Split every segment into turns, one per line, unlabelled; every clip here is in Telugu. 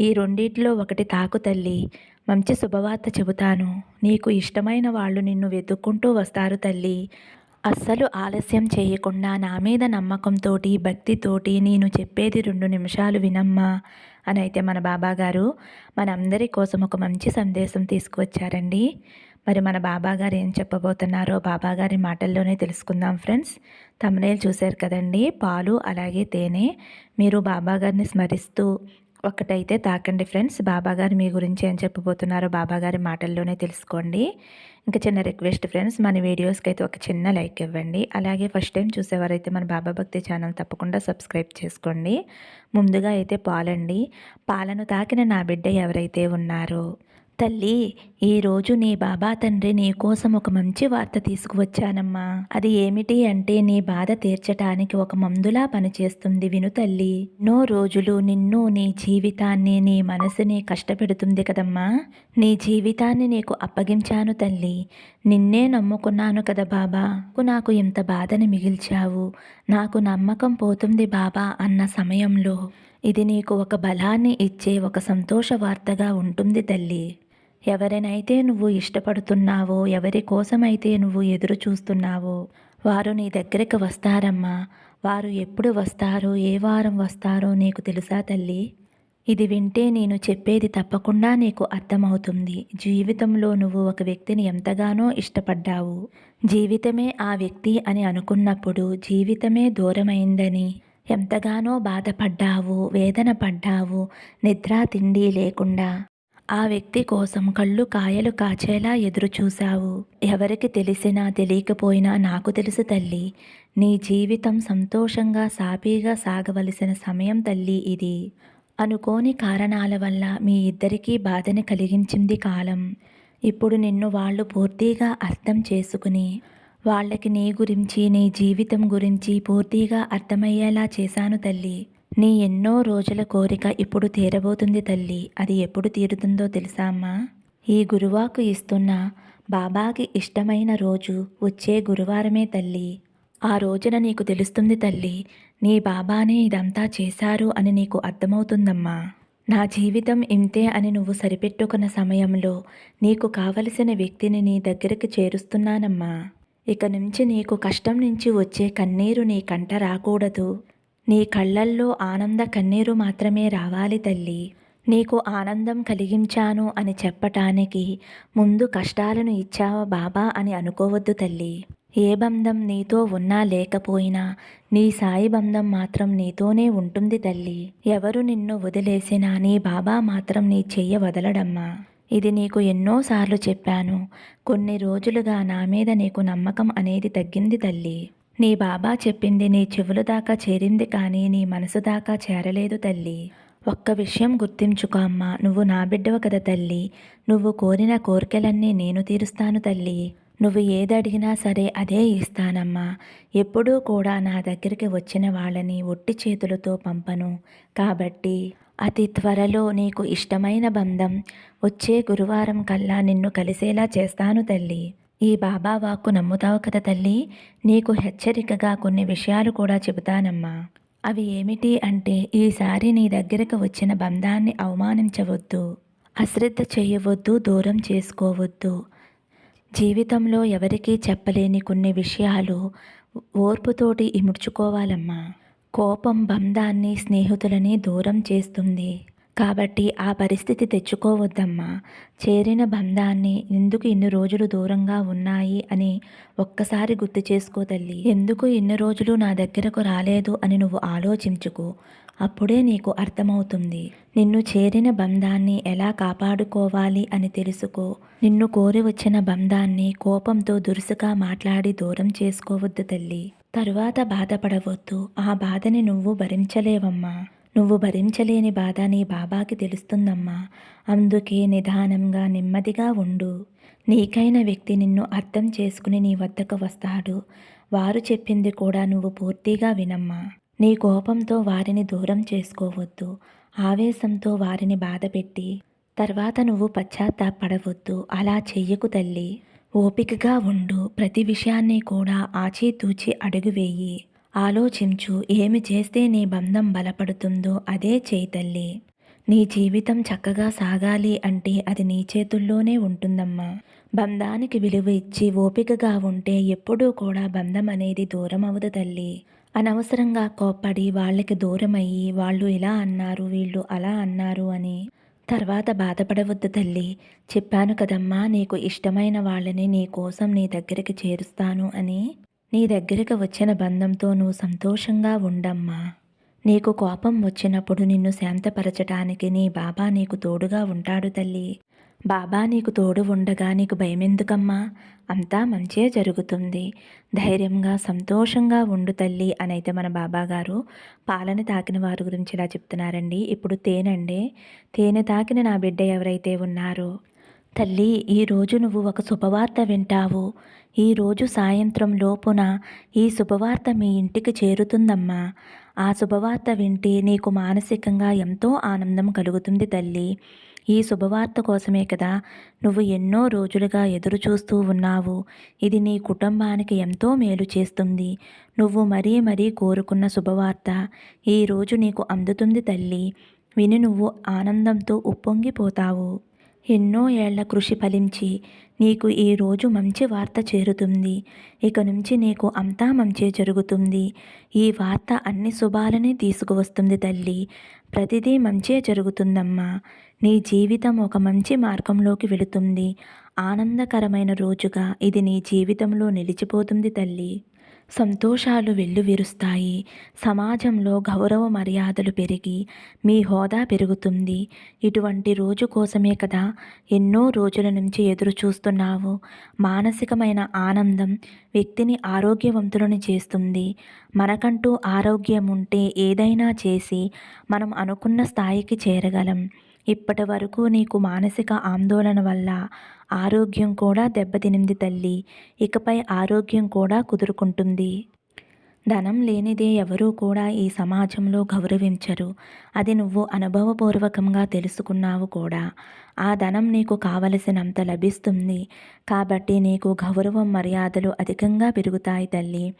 ఈ రెండిట్లో ఒకటి తాకు తల్లి. మంచి శుభవార్త చెబుతాను. నీకు ఇష్టమైన వాళ్ళు నిన్ను వెతుక్కుంటూ వస్తారు తల్లి. అస్సలు ఆలస్యం చేయకుండా నా మీద నమ్మకంతోటి భక్తితోటి నేను చెప్పేది రెండు నిమిషాలు వినమ్మా అని అయితే మన బాబాగారు మనందరి కోసం ఒక మంచి సందేశం తీసుకువచ్చారండి. మరి మన బాబాగారు ఏం చెప్పబోతున్నారో బాబాగారి మాటల్లోనే తెలుసుకుందాం ఫ్రెండ్స్. తమనేలు చూశారు కదండి? పాలు అలాగే తేనె. మీరు బాబాగారిని స్మరిస్తూ ఒక్కటైతే తాకండి ఫ్రెండ్స్. బాబాగారు మీ గురించి ఏం చెప్పబోతున్నారో బాబాగారి మాటల్లోనే తెలుసుకోండి. ఇంకా చిన్న రిక్వెస్ట్ ఫ్రెండ్స్ మన వీడియోస్కి అయితే ఒక చిన్న లైక్ ఇవ్వండి. అలాగే ఫస్ట్ టైం చూసేవారైతే మన బాబా భక్తి ఛానల్ తప్పకుండా సబ్స్క్రైబ్ చేసుకోండి. ముందుగా అయితే పాలండి. పాలను తాకిన నా బిడ్డ ఎవరైతే ఉన్నారో తల్లి ఈరోజు నీ బాబా తండ్రి నీ కోసం ఒక మంచి వార్త తీసుకువచ్చానమ్మా. అది ఏమిటి అంటే నీ బాధ తీర్చటానికి ఒక మందులా పనిచేస్తుంది విను తల్లి. నో రోజులు నిన్ను నీ జీవితాన్ని నీ మనసుని కష్టపెడుతుంది కదమ్మా. నీ జీవితాన్ని నీకు అప్పగించాను తల్లి. నిన్నే నమ్ముకున్నాను కదా బాబా. నాకు ఇంత బాధని మిగిల్చావు. నాకు నమ్మకం పోతుంది బాబా అన్న సమయంలో. ఇది నీకు ఒక బలాన్ని ఇచ్చే ఒక సంతోష వార్తగా ఉంటుంది తల్లి. ఎవరినైతే నువ్వు ఇష్టపడుతున్నావో ఎవరి కోసమైతే నువ్వు ఎదురు చూస్తున్నావో వారు నీ దగ్గరికి వస్తారమ్మా. వారు ఎప్పుడు వస్తారో ఏ వారం వస్తారో నీకు తెలుసా తల్లి? ఇది వింటే నేను చెప్పేది తప్పకుండా నీకు అర్థమవుతుంది. జీవితంలో నువ్వు ఒక వ్యక్తిని ఎంతగానో ఇష్టపడ్డావు. జీవితమే ఆ వ్యక్తి అని అనుకున్నప్పుడు జీవితమే దూరమైందని ఎంతగానో బాధపడ్డావు వేదన పడ్డావు నిద్ర తిండి లేకుండా. ఆ వ్యక్తి కోసం కళ్ళు కాయలు కాచేలా ఎదురు చూశావు. ఎవరికి తెలిసినా తెలియకపోయినా నాకు తెలుసు తల్లి నీ జీవితం సంతోషంగా సాపీగా సాగవలసిన సమయం తల్లి ఇది. అనుకోని కారణాల వల్ల మీ ఇద్దరికీ బాధని కలిగించింది కాలం. ఇప్పుడు నిన్ను వాళ్ళు పూర్తిగా అర్థం చేసుకుని వాళ్ళకి నీ గురించి నీ జీవితం గురించి పూర్తిగా అర్థమయ్యేలా చేశాను తల్లి. నీ ఎన్నో రోజుల కోరిక ఇప్పుడు తీరబోతుంది తల్లి. అది ఎప్పుడు తీరుతుందో తెలుసా అమ్మా? ఈ గురువాకు ఇస్తున్న బాబాకి ఇష్టమైన రోజు వచ్చే గురువారమే తల్లి. ఆ రోజున నీకు తెలుస్తుంది తల్లి నీ బాబానే ఇదంతా చేశారు అని నీకు అర్థమవుతుందమ్మా. నా జీవితం ఇంతే అని నువ్వు సరిపెట్టుకున్న సమయంలో నీకు కావలసిన వ్యక్తిని నీ దగ్గరికి చేరుస్తున్నానమ్మా. ఇక నుంచి నీకు కష్టం నుంచి వచ్చే కన్నీరు నీ కంట రాకూడదు. నీ కళ్ళల్లో ఆనంద కన్నీరు మాత్రమే రావాలి తల్లి. నీకు ఆనందం కలిగించాను అని చెప్పటానికి ముందు కష్టాలను ఇచ్చావా బాబా అని అనుకోవద్దు తల్లి. ఏ బంధం నీతో ఉన్నా లేకపోయినా నీ సాయి బంధం మాత్రం నీతోనే ఉంటుంది తల్లి. ఎవరు నిన్ను వదిలేసినా నీ బాబా మాత్రం నీ చెయ్య వదలడమ్మా. ఇది నీకు ఎన్నోసార్లు చెప్పాను. కొన్ని రోజులుగా నా మీద నీకు నమ్మకం అనేది తగ్గింది తల్లి. నీ బాబా చెప్పింది నీ చెవుల దాకా చేరింది కానీ నీ మనసు దాకా చేరలేదు తల్లి. ఒక్క విషయం గుర్తించుకో అమ్మా నువ్వు నా బిడ్డవ కదా తల్లి. నువ్వు కోరిన కోరికలన్నీ నేను తీరుస్తాను తల్లి. నువ్వు ఏది అడిగినా సరే అదే ఇస్తానమ్మా. ఎప్పుడూ కూడా నా దగ్గరికి వచ్చిన వాళ్ళని ఒట్టి చేతులతో పంపను. కాబట్టి అతి త్వరలో నీకు ఇష్టమైన బంధం వచ్చే గురువారం కల్లా నిన్ను కలిసేలా చేస్తాను తల్లి. ఈ బాబా వాక్కు నమ్ముతావు కదా తల్లి? నీకు హెచ్చరికగా కొన్ని విషయాలు కూడా చెబుతానమ్మా. అవి ఏమిటి అంటే ఈసారి నీ దగ్గరకు వచ్చిన బంధాన్ని అవమానించవద్దు అశ్రద్ధ చేయవద్దు దూరం చేసుకోవద్దు. జీవితంలో ఎవరికీ చెప్పలేని కొన్ని విషయాలు ఓర్పుతోటి ఇముడ్చుకోవాలమ్మా. కోపం బంధాన్ని స్నేహితులని దూరం చేస్తుంది. కాబట్టి ఆ పరిస్థితి తెచ్చుకోవద్దమ్మా. చేరిన బంధాన్ని ఎందుకు ఇన్ని రోజులు దూరంగా ఉన్నాయి అని ఒక్కసారి గుర్తు చేసుకో తల్లి. ఎందుకు ఇన్ని రోజులు నా దగ్గరకు రాలేదు అని నువ్వు ఆలోచించుకో. అప్పుడే నీకు అర్థమవుతుంది. నిన్ను చేరిన బంధాన్ని ఎలా కాపాడుకోవాలి అని తెలుసుకో. నిన్ను కోరి వచ్చిన బంధాన్ని కోపంతో దురుసుగా మాట్లాడి దూరం చేసుకోవద్దు తల్లి. తరువాత బాధపడవద్దు. ఆ బాధని నువ్వు భరించలేవమ్మా. నువ్వు భరించలేని బాధ నీ బాబాకి తెలుస్తుందమ్మా. అందుకే నిదానంగా నెమ్మదిగా ఉండు. నీకైన వ్యక్తి నిన్ను అర్థం చేసుకుని నీ వద్దకు వస్తాడు. వారు చెప్పింది కూడా నువ్వు పూర్తిగా వినమ్మా. నీ కోపంతో వారిని దూరం చేసుకోవద్దు. ఆవేశంతో వారిని బాధపెట్టి తర్వాత నువ్వు పశ్చాత్తాపడవద్దు. అలా చెయ్యకు తల్లి. ఓపికగా ఉండు. ప్రతి విషయాన్ని కూడా ఆచితూచి అడుగు వేయి. ఆలోచించు ఏమి చేస్తే నీ బంధం బలపడుతుందో అదే చేయితల్లి నీ జీవితం చక్కగా సాగాలి అంటే అది నీ చేతుల్లోనే ఉంటుందమ్మా. బంధానికి విలువ ఇచ్చి ఓపికగా ఉంటే ఎప్పుడూ కూడా బంధం అనేది దూరం అవదు తల్లి. అనవసరంగా కోప్పడి వాళ్ళకి దూరమయ్యి వాళ్ళు ఇలా అన్నారు వీళ్ళు అలా అన్నారు అని తర్వాత బాధపడవద్దు తల్లి. చెప్పాను కదమ్మా నీకు ఇష్టమైన వాళ్ళని నీ కోసం నీ దగ్గరికి చేరుస్తాను అని నీ దగ్గరికి వచ్చిన బంధంతో నువ్వు సంతోషంగా ఉండమ్మా. నీకు కోపం వచ్చినప్పుడు నిన్ను శాంతపరచటానికి నీ బాబా నీకు తోడుగా ఉంటాడు తల్లి. బాబా నీకు తోడు ఉండగా నీకు భయమెందుకమ్మా? అంతా మంచే జరుగుతుంది. ధైర్యంగా సంతోషంగా ఉండు తల్లి అని అయితే మన బాబాగారు పాలన తాకిన వారి గురించి ఇలా చెప్తున్నారండి. ఇప్పుడు తేనండి. తేనె తాకిన నా బిడ్డ ఎవరైతే ఉన్నారో తల్లి ఈరోజు నువ్వు ఒక శుభవార్త వింటావు. ఈరోజు సాయంత్రం లోపున ఈ శుభవార్త మీ ఇంటికి చేరుతుందమ్మా. ఆ శుభవార్త వింటే నీకు మానసికంగా ఎంతో ఆనందం కలుగుతుంది తల్లి. ఈ శుభవార్త కోసమే కదా నువ్వు ఎన్నో రోజులుగా ఎదురు చూస్తూ ఉన్నావు. ఇది నీ కుటుంబానికి ఎంతో మేలు చేస్తుంది. నువ్వు మరీ మరీ కోరుకున్న శుభవార్త ఈరోజు నీకు అందుతుంది తల్లి. విని నువ్వు ఆనందంతో ఉప్పొంగిపోతావు. ఎన్నో ఏళ్ళ కృషి ఫలించి నీకు ఈరోజు మంచి వార్త చేరుతుంది. ఇక నుంచి నీకు అంతా మంచి జరుగుతుంది. ఈ వార్త అన్ని శుభాలని తీసుకువస్తుంది తల్లి. ప్రతిదీ మంచే జరుగుతుందమ్మా. నీ జీవితం ఒక మంచి మార్గంలోకి వెళుతుంది. ఆనందకరమైన రోజుగా ఇది నీ జీవితంలో నిలిచిపోతుంది తల్లి. సంతోషాలు వెల్లువిరుస్తాయి. సమాజంలో గౌరవ మర్యాదలు పెరిగి మీ హోదా పెరుగుతుంది. ఇటువంటి రోజు కోసమే కదా ఎన్నో రోజుల నుంచి ఎదురు చూస్తున్నావు మానసికమైన ఆనందం వ్యక్తిని ఆరోగ్యవంతులను చేస్తుంది. మనకంటూ ఆరోగ్యం ఉంటే ఏదైనా చేసి మనం అనుకున్న స్థాయికి చేరగలం. ఇప్పటి వరకు నీకు మానసిక ఆందోళన వల్ల ఆరోగ్యం కూడా దెబ్బతినింది తల్లి. ఇకపై ఆరోగ్యం కూడా కుదురుకుంటుంది. ధనం లేనిదే ఎవరూ కూడా ఈ సమాజంలో గౌరవించరు. అది నువ్వు అనుభవపూర్వకంగా తెలుసుకున్నావు కూడా. ఆ ధనం నీకు కావలసినంత లభిస్తుంది. కాబట్టి నీకు గౌరవం మర్యాదలు అధికంగా పెరుగుతాయి తల్లి.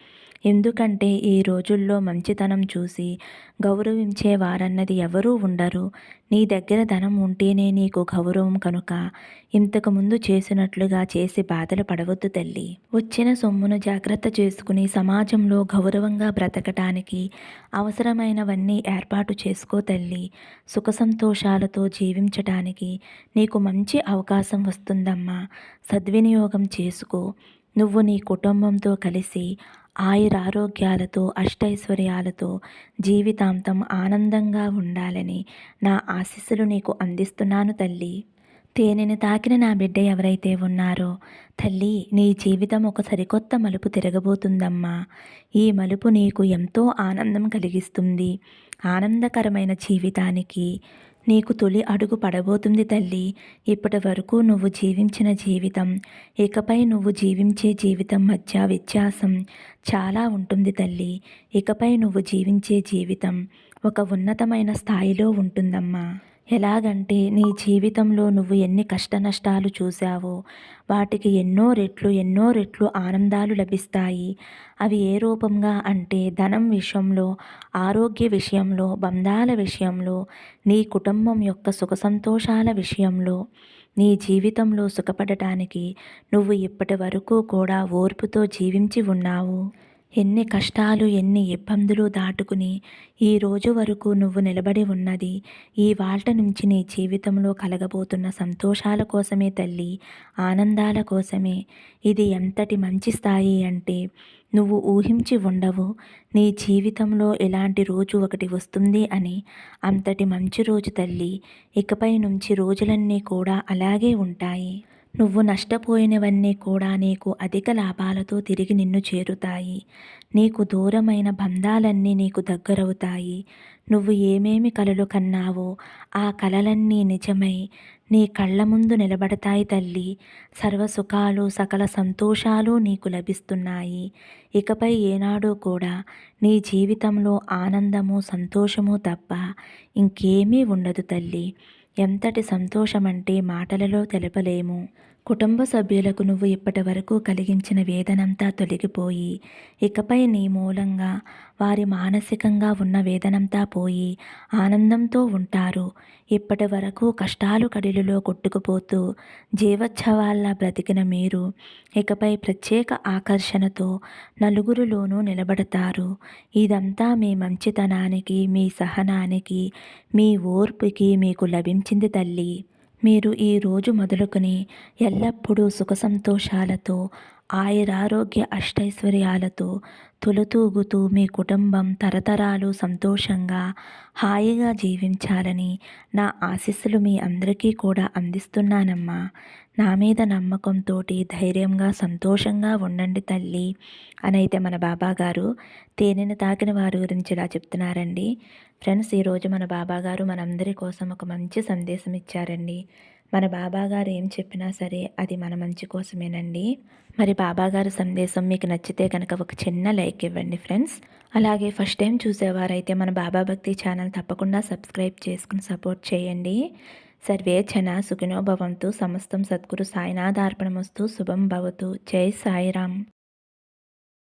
ఎందుకంటే ఈ రోజుల్లో మంచితనం చూసి గౌరవించే వారన్నది ఎవరూ ఉండరు. నీ దగ్గర ధనం ఉంటేనే నీకు గౌరవం కనుక ఇంతకుముందు చేసినట్లుగా చేసి బాధలు పడవద్దు తల్లి. వచ్చిన సొమ్మును జాగ్రత్త చేసుకుని సమాజంలో గౌరవంగా బ్రతకటానికి అవసరమైనవన్నీ ఏర్పాటు చేసుకో తల్లి. సుఖ సంతోషాలతో జీవించటానికి నీకు మంచి అవకాశం వస్తుందమ్మా. సద్వినియోగం చేసుకో. నువ్వు నీ కుటుంబంతో కలిసి ఆయురారోగ్యాలతో అష్టైశ్వర్యాలతో జీవితాంతం ఆనందంగా ఉండాలని నా ఆశీస్సులు నీకు అందిస్తున్నాను తల్లి. తేనెని తాకిన నా బిడ్డ ఎవరైతే ఉన్నారో తల్లి నీ జీవితం ఒక సరికొత్త మలుపు తిరగబోతుందమ్మా. ఈ మలుపు నీకు ఎంతో ఆనందం కలిగిస్తుంది. ఆనందకరమైన జీవితానికి నీకు తొలి అడుగు పడబోతుంది తల్లి. ఇప్పటి వరకు నువ్వు జీవించిన జీవితం ఇకపై నువ్వు జీవించే జీవితం మధ్య వ్యత్యాసం చాలా ఉంటుంది తల్లి. ఇకపై నువ్వు జీవించే జీవితం ఒక ఉన్నతమైన స్థాయిలో ఉంటుందమ్మా. ఎలాగంటే నీ జీవితంలో నువ్వు ఎన్ని కష్ట నష్టాలు వాటికి ఎన్నో రెట్లు ఎన్నో రెట్లు ఆనందాలు లభిస్తాయి. అవి ఏ రూపంగా అంటే ధనం విషయంలో ఆరోగ్య విషయంలో బంధాల విషయంలో నీ కుటుంబం యొక్క సుఖ సంతోషాల విషయంలో. నీ జీవితంలో సుఖపడటానికి నువ్వు ఇప్పటి వరకు కూడా ఓర్పుతో జీవించి ఉన్నావు. ఎన్ని కష్టాలు ఎన్ని ఇబ్బందులు దాటుకుని ఈ రోజు వరకు నువ్వు నిలబడి ఉన్నది ఈ వాల్ట నుంచి నీ జీవితంలో కలగబోతున్న సంతోషాల కోసమే తల్లి ఆనందాల కోసమే. ఇది ఎంతటి మంచి స్థాయి అంటే నువ్వు ఊహించి ఉండవు నీ జీవితంలో ఎలాంటి రోజు ఒకటి వస్తుంది అని. అంతటి మంచి రోజు తల్లి ఇకపై నుంచి రోజులన్నీ కూడా అలాగే ఉంటాయి. నువ్వు నష్టపోయినవన్నీ కూడా నీకు అధిక లాభాలతో తిరిగి నిన్ను చేరుతాయి. నీకు దూరమైన బంధాలన్నీ నీకు దగ్గరవుతాయి. నువ్వు ఏమేమి కలలు కన్నావో ఆ కలలన్నీ నిజమై నీ కళ్ళ ముందు నిలబడతాయి తల్లి. సర్వసుఖాలు సకల సంతోషాలు నీకు లభిస్తున్నాయి. ఇకపై ఏనాడు కూడా నీ జీవితంలో ఆనందము సంతోషము తప్ప ఇంకేమీ ఉండదు తల్లి. ఎంతటి సంతోషమంటే మాటలలో తెలపలేము. కుటుంబ సభ్యులకు నువ్వు ఇప్పటి వరకు కలిగించిన వేదనంతా తొలగిపోయి ఇకపై నీ మూలంగా వారి మానసికంగా ఉన్న వేదనంతా పోయి ఆనందంతో ఉంటారు. ఇప్పటి వరకు కష్టాలు కడిలులో కొట్టుకుపోతూ జీవోత్సవాల్లా బ్రతికిన మీరు ఇకపై ప్రత్యేక ఆకర్షణతో నలుగురిలోనూ నిలబడతారు. ఇదంతా మీ మంచితనానికి మీ సహనానికి మీ ఓర్పుకి మీకు లభించింది తల్లి. మీరు ఈ రోజు మొదలుకొని ఎల్లప్పుడూ సుఖ సంతోషాలతో ఆయురారోగ్య అష్టైశ్వర్యాలతో తొలుతూగుతూ మీ కుటుంబం తరతరాలు సంతోషంగా హాయిగా జీవించాలని నా ఆశీస్సులు మీ అందరికీ కూడా అందిస్తున్నానమ్మా. నా మీద నమ్మకంతో ధైర్యంగా సంతోషంగా ఉండండి తల్లి అని అయితే మన బాబాగారు తేనెని తేనెను తాకిన వారి గురించి ఇలా చెప్తున్నారండి. ఫ్రెండ్స్ ఈరోజు మన బాబాగారు మనందరి కోసం ఒక మంచి సందేశం ఇచ్చారండి. మన బాబా గారు ఏం చెప్పినా సరే అది మన మంచి కోసమేనండి. మరి బాబాగారు సందేశం మీకు నచ్చితే కనుక ఒక చిన్న లైక్ ఇవ్వండి ఫ్రెండ్స్. అలాగే ఫస్ట్ టైం చూసేవారైతే మన బాబా భక్తి ఛానల్ తప్పకుండా సబ్స్క్రైబ్ చేసుకుని సపోర్ట్ చేయండి. సర్వేచన సుఖినోభవంతు సమస్తం సద్గురు సాయినాథార్పణమస్తు శుభం భవతు. జై సాయిరామ్.